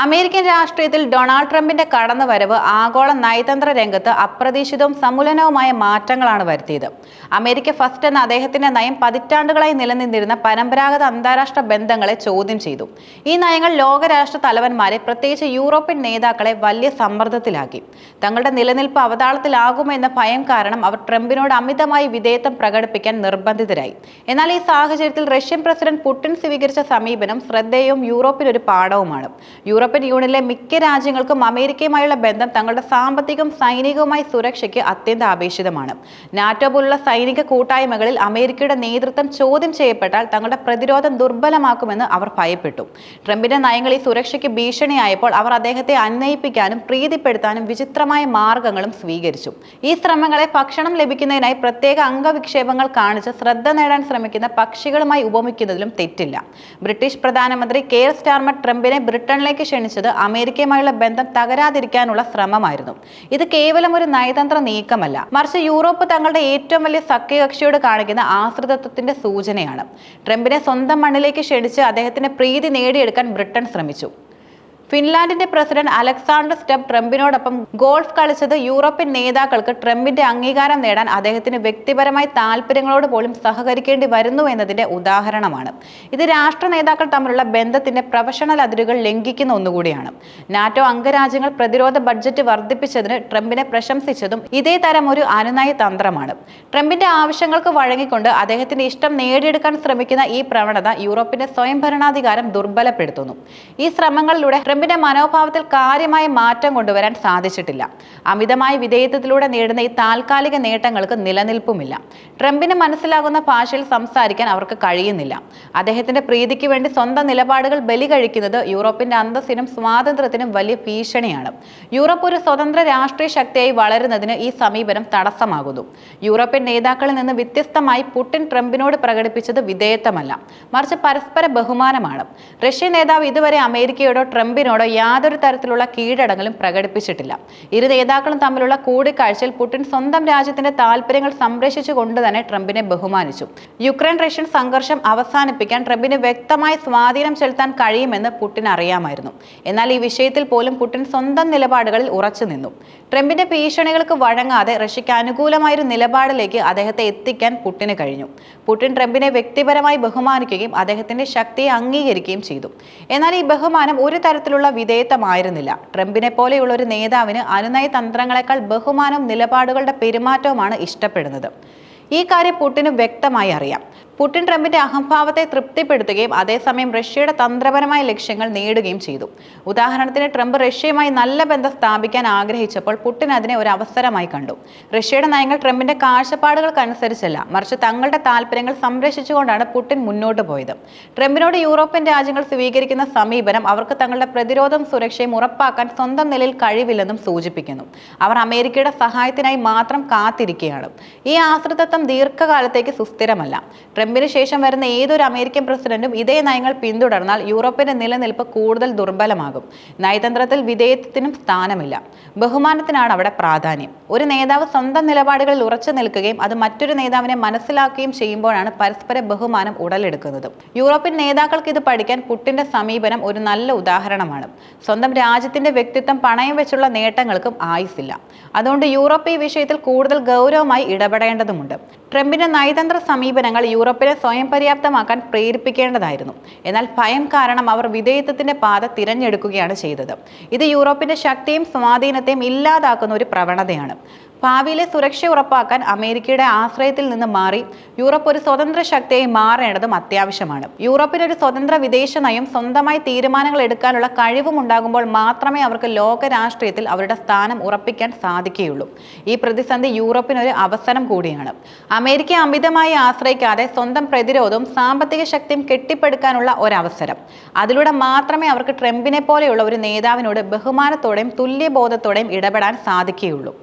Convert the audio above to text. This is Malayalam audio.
അമേരിക്കൻ രാഷ്ട്രീയത്തിൽ ഡൊണാൾഡ് ട്രംപിന്റെ കടന്നുവരവ് ആഗോള നയതന്ത്ര രംഗത്ത് അപ്രതീക്ഷിതവും സമുലനവുമായ മാറ്റങ്ങളാണ് വരുത്തിയത്. അമേരിക്ക ഫസ്റ്റ് എന്ന അദ്ദേഹത്തിന്റെ നയം പതിറ്റാണ്ടുകളായി നിലനിന്നിരുന്ന പരമ്പരാഗത അന്താരാഷ്ട്ര ബന്ധങ്ങളെ ചോദ്യം ചെയ്തു. ഈ നയങ്ങൾ ലോകരാഷ്ട്ര തലവന്മാരെ പ്രത്യേകിച്ച് യൂറോപ്യൻ നേതാക്കളെ വലിയ സമ്മർദ്ദത്തിലാക്കി. തങ്ങളുടെ നിലനിൽപ്പ് അവതാളത്തിലാകുമെന്ന ഭയം കാരണം അവർ ട്രംപിനോട് അമിതമായി വിധേയത്വം പ്രകടിപ്പിക്കാൻ നിർബന്ധിതരായി. എന്നാൽ ഈ സാഹചര്യത്തിൽ റഷ്യൻ പ്രസിഡന്റ് പുടിൻ സ്വീകരിച്ച സമീപനം ശ്രദ്ധേയവും യൂറോപ്പിന് ഒരു പാഠവുമാണ് യൂറോപ്യൻ യൂണിയനിലെ മിക്ക രാജ്യങ്ങൾക്കും അമേരിക്കയുമായുള്ള ബന്ധം തങ്ങളുടെ സാമ്പത്തികവും സൈനികവുമായ സുരക്ഷയ്ക്ക് അത്യന്താപേക്ഷിതമാണ് നാറ്റോ പോലുള്ള സൈനിക കൂട്ടായ്മകളിൽ അമേരിക്കയുടെ നേതൃത്വം ചോദ്യം ചെയ്യപ്പെട്ടാൽ തങ്ങളുടെ പ്രതിരോധം ദുർബലമാക്കുമെന്ന് അവർ ഭയപ്പെട്ടു. ട്രംപിന്റെ നയങ്ങൾ ഈ സുരക്ഷയ്ക്ക് ഭീഷണിയായപ്പോൾ അവർ അദ്ദേഹത്തെ അന്വയിപ്പിക്കാനും പ്രീതിപ്പെടുത്താനും വിചിത്രമായ മാർഗങ്ങളും സ്വീകരിച്ചു. ഈ ശ്രമങ്ങളെ ഭക്ഷണം ലഭിക്കുന്നതിനായി പ്രത്യേക അംഗവിക്ഷേപങ്ങൾ കാണിച്ച് ശ്രദ്ധ നേടാൻ ശ്രമിക്കുന്ന പക്ഷികളുമായി ഉപമിക്കുന്നതിലും തെറ്റില്ല. ബ്രിട്ടീഷ് പ്രധാനമന്ത്രി കെയർ സ്റ്റാർമർ ട്രംപിനെ ബ്രിട്ടനിലേക്ക് ക്ഷണിച്ചത് അമേരിക്കയുമായുള്ള ബന്ധം തകരാതിരിക്കാനുള്ള ശ്രമമായിരുന്നു. ഇത് കേവലം ഒരു നയതന്ത്ര നീക്കമല്ല. മറിച്ച് യൂറോപ്പ് തങ്ങളുടെ ഏറ്റവും വലിയ സഖ്യകക്ഷിയോട് കാണിക്കുന്ന ആശ്രിതത്വത്തിന്റെ സൂചനയാണ്. ട്രംപിനെ സ്വന്തം മണ്ണിലേക്ക് ക്ഷണിച്ച് അദ്ദേഹത്തിന്റെ പ്രീതി നേടിയെടുക്കാൻ ബ്രിട്ടൻ ശ്രമിച്ചു. ഫിൻലാൻഡിന്റെ പ്രസിഡന്റ് അലക്സാണ്ടർ സ്റ്റെപ്പ് ട്രംപിനോടൊപ്പം ഗോൾഫ് കളിച്ചത് യൂറോപ്യൻ നേതാക്കൾക്ക് ട്രംപിന്റെ അംഗീകാരം നേടാൻ അദ്ദേഹത്തിന് വ്യക്തിപരമായി താല്പര്യങ്ങളോട് പോലും സഹകരിക്കേണ്ടി വരുന്നു എന്നതിന്റെ ഉദാഹരണമാണ്. ഇത് രാഷ്ട്ര നേതാക്കൾ തമ്മിലുള്ള ബന്ധത്തിന്റെ പ്രൊഫഷണൽ അതിരുകൾ ലംഘിക്കുന്ന ഒന്നുകൂടിയാണ്. നാറ്റോ അംഗരാജ്യങ്ങൾ പ്രതിരോധ ബഡ്ജറ്റ് വർദ്ധിപ്പിച്ചതിന് ട്രംപിനെ പ്രശംസിച്ചതും ഇതേ തരം ഒരു അനുനയ തന്ത്രമാണ്. ട്രംപിന്റെ ആവശ്യങ്ങൾക്ക് വഴങ്ങിക്കൊണ്ട് അദ്ദേഹത്തിന്റെ ഇഷ്ടം നേടിയെടുക്കാൻ ശ്രമിക്കുന്ന ഈ പ്രവണത യൂറോപ്പിന്റെ സ്വയം ഭരണാധികാരം ദുർബലപ്പെടുത്തുന്നു. ഈ ശ്രമങ്ങളിലൂടെ ട്രംപിന്റെ മനോഭാവത്തിൽ കാര്യമായ മാറ്റം കൊണ്ടുവരാൻ സാധിച്ചിട്ടില്ല. അമിതമായ വിധേയത്വത്തിലൂടെ നേടുന്ന ഈ താൽക്കാലിക നേട്ടങ്ങൾക്ക് നിലനിൽപ്പുമില്ല. ട്രംപിന് മനസ്സിലാകുന്ന ഭാഷയിൽ സംസാരിക്കാൻ അവർക്ക് കഴിയുന്നില്ല. അദ്ദേഹത്തിന്റെ പ്രീതിക്ക് വേണ്ടി സ്വന്തം നിലപാടുകൾ ബലി കഴിക്കുന്നത് യൂറോപ്പിന്റെ അന്തസ്സിനും സ്വാതന്ത്ര്യത്തിനും വലിയ ഭീഷണിയാണ്. യൂറോപ്പ് ഒരു സ്വതന്ത്ര രാഷ്ട്രീയ ശക്തിയായി വളരുന്നതിന് ഈ സമീപനം തടസ്സമാകുന്നു. യൂറോപ്യൻ നേതാക്കളിൽ നിന്ന് വ്യത്യസ്തമായി പുടിൻ ട്രംപിനോട് പ്രകടിപ്പിച്ചത് വിധേയത്വമല്ല. മറിച്ച് പരസ്പര ബഹുമാനമാണ്. റഷ്യൻ നേതാവ് ഇതുവരെ അമേരിക്കയോടോ ട്രംപിനോടോ യാതൊരു തരത്തിലുള്ള കീഴടങ്ങലും പ്രകടിപ്പിച്ചിട്ടില്ല. ഇരു നേതാക്കളും തമ്മിലുള്ള കൂടിക്കാഴ്ചയിൽ പുടിൻ സ്വന്തം രാജ്യത്തിന്റെ താല്പര്യങ്ങൾ സംരക്ഷിച്ചുകൊണ്ട് തന്നെ ട്രംപിനെ ബഹുമാനിച്ചു. യുക്രൈൻ റഷ്യൻ സംഘർഷം അവസാനിപ്പിക്കാൻ ട്രംപിന് വ്യക്തമായ സ്വാധീനം ചെലുത്താൻ കഴിയുമെന്ന് പുടിൻ അറിയാമായിരുന്നു. എന്നാൽ ഈ വിഷയത്തിൽ പോലും പുടിൻ സ്വന്തം നിലപാടുകളിൽ ഉറച്ചു നിന്നു. ട്രംപിന്റെ ഭീഷണികൾക്ക് വഴങ്ങാതെ റഷ്യയ്ക്ക് അനുകൂലമായൊരു നിലപാടിലേക്ക് അദ്ദേഹത്തെ എത്തിക്കാൻ പുടിന് കഴിഞ്ഞു. പുടിൻ ട്രംപിനെ വ്യക്തിപരമായി ബഹുമാനിക്കുകയും അദ്ദേഹത്തിന്റെ ശക്തിയെ അംഗീകരിക്കുകയും ചെയ്തു. എന്നാൽ ഈ ബഹുമാനം ഒരു തരത്തിലുള്ള വിധേയത്വമായിരുന്നില്ല. ട്രംപിനെ പോലെയുള്ള ഒരു നേതാവിന് അനുനയ തന്ത്രങ്ങളെക്കാൾ ബഹുമാനവും നിലപാടുകളുടെ പെരുമാറ്റവുമാണ് ഇഷ്ടപ്പെടുന്നത്. ഈ കാര്യം പുടിന് വ്യക്തമായി അറിയാം. പുടിൻ ട്രംപിന്റെ അഹംഭാവത്തെ തൃപ്തിപ്പെടുത്തുകയും അതേസമയം റഷ്യയുടെ തന്ത്രപരമായ ലക്ഷ്യങ്ങൾ നേടുകയും ചെയ്തു. ഉദാഹരണത്തിന് ട്രംപ് റഷ്യയുമായി നല്ല ബന്ധം സ്ഥാപിക്കാൻ ആഗ്രഹിച്ചപ്പോൾ പുടിൻ അതിനെ ഒരു അവസരമായി കണ്ടു. റഷ്യയുടെ നയങ്ങൾ ട്രംപിന്റെ കാഴ്ചപ്പാടുകൾക്കനുസരിച്ചല്ല മറിച്ച് തങ്ങളുടെ താല്പര്യങ്ങൾ സംരക്ഷിച്ചുകൊണ്ടാണ് പുടിൻ മുന്നോട്ട് പോയത്. ട്രംപിനോട് യൂറോപ്യൻ രാജ്യങ്ങൾ സ്വീകരിക്കുന്ന സമീപനം അവർക്ക് തങ്ങളുടെ പ്രതിരോധം സുരക്ഷയും ഉറപ്പാക്കാൻ സ്വന്തം നിലയിൽ കഴിവില്ലെന്നും സൂചിപ്പിക്കുന്നു. അവർ അമേരിക്കയുടെ സഹായത്തിനായി മാത്രം കാത്തിരിക്കുകയാണ്. ഈ ആശ്രിതത്വം ദീർഘകാലത്തേക്ക് സുസ്ഥിരമല്ല. ട്രംപിന് ശേഷം വരുന്ന ഏതൊരു അമേരിക്കൻ പ്രസിഡന്റും ഇതേ നയങ്ങൾ പിന്തുടർന്നാൽ യൂറോപ്പിന്റെ നിലനിൽപ്പ് കൂടുതൽ ദുർബലമാകും. നയതന്ത്രത്തിൽ വിധേയത്വത്തിനും സ്ഥാനമില്ല. ബഹുമാനത്തിനാണ് അവിടെ പ്രാധാന്യം. ഒരു നേതാവ് സ്വന്തം നിലപാടുകളിൽ ഉറച്ചു നിൽക്കുകയും അത് മറ്റൊരു നേതാവിനെ മനസ്സിലാക്കുകയും ചെയ്യുമ്പോഴാണ് പരസ്പര ബഹുമാനം ഉടലെടുക്കുന്നത്. യൂറോപ്യൻ നേതാക്കൾക്ക് ഇത് പഠിക്കാൻ പുട്ടിന്റെ സമീപനം ഒരു നല്ല ഉദാഹരണമാണ്. സ്വന്തം രാജ്യത്തിന്റെ വ്യക്തിത്വം പണയം വെച്ചുള്ള നേട്ടങ്ങൾക്കും ആയുസില്ല അതുകൊണ്ട് യൂറോപ്പ് ഈ വിഷയത്തിൽ കൂടുതൽ ഗൗരവമായി ഇടപെടേണ്ടതുണ്ട് ട്രംപിന്റെ നയതന്ത്ര സമീപനങ്ങൾ യൂറോപ്പിനെ സ്വയം പര്യാപ്തമാക്കാൻ പ്രേരിപ്പിക്കേണ്ടതായിരുന്നു. എന്നാൽ ഭയം കാരണം അവർ വിധേയത്വത്തിന്റെ പാത തിരഞ്ഞെടുക്കുകയാണ് ചെയ്തത്. ഇത് യൂറോപ്പിന്റെ ശക്തിയും സ്വാധീനത്തെയും ഇല്ലാതാക്കുന്ന ഒരു പ്രവണതയാണ്. ഭാവിയിലെ സുരക്ഷ ഉറപ്പാക്കാൻ അമേരിക്കയുടെ ആശ്രയത്തിൽ നിന്ന് മാറി യൂറോപ്പ് ഒരു സ്വതന്ത്ര ശക്തിയായി മാറേണ്ടതും അത്യാവശ്യമാണ്. യൂറോപ്പിന് ഒരു സ്വതന്ത്ര വിദേശ നയം സ്വന്തമായി തീരുമാനങ്ങൾ എടുക്കാനുള്ള കഴിവും ഉണ്ടാകുമ്പോൾ മാത്രമേ അവർക്ക് ലോക രാഷ്ട്രീയത്തിൽ അവരുടെ സ്ഥാനം ഉറപ്പിക്കാൻ സാധിക്കുകയുള്ളൂ. ഈ പ്രതിസന്ധി യൂറോപ്പിനൊരു അവസരം കൂടിയാണ്. അമേരിക്ക അമിതമായി ആശ്രയിക്കാതെ സ്വന്തം പ്രതിരോധവും സാമ്പത്തിക ശക്തിയും കെട്ടിപ്പടുക്കാനുള്ള ഒരവസരം. അതിലൂടെ മാത്രമേ അവർക്ക് ട്രംപിനെ പോലെയുള്ള ഒരു നേതാവിനോട് ബഹുമാനത്തോടെയും തുല്യബോധത്തോടെയും ഇടപെടാൻ സാധിക്കുകയുള്ളൂ.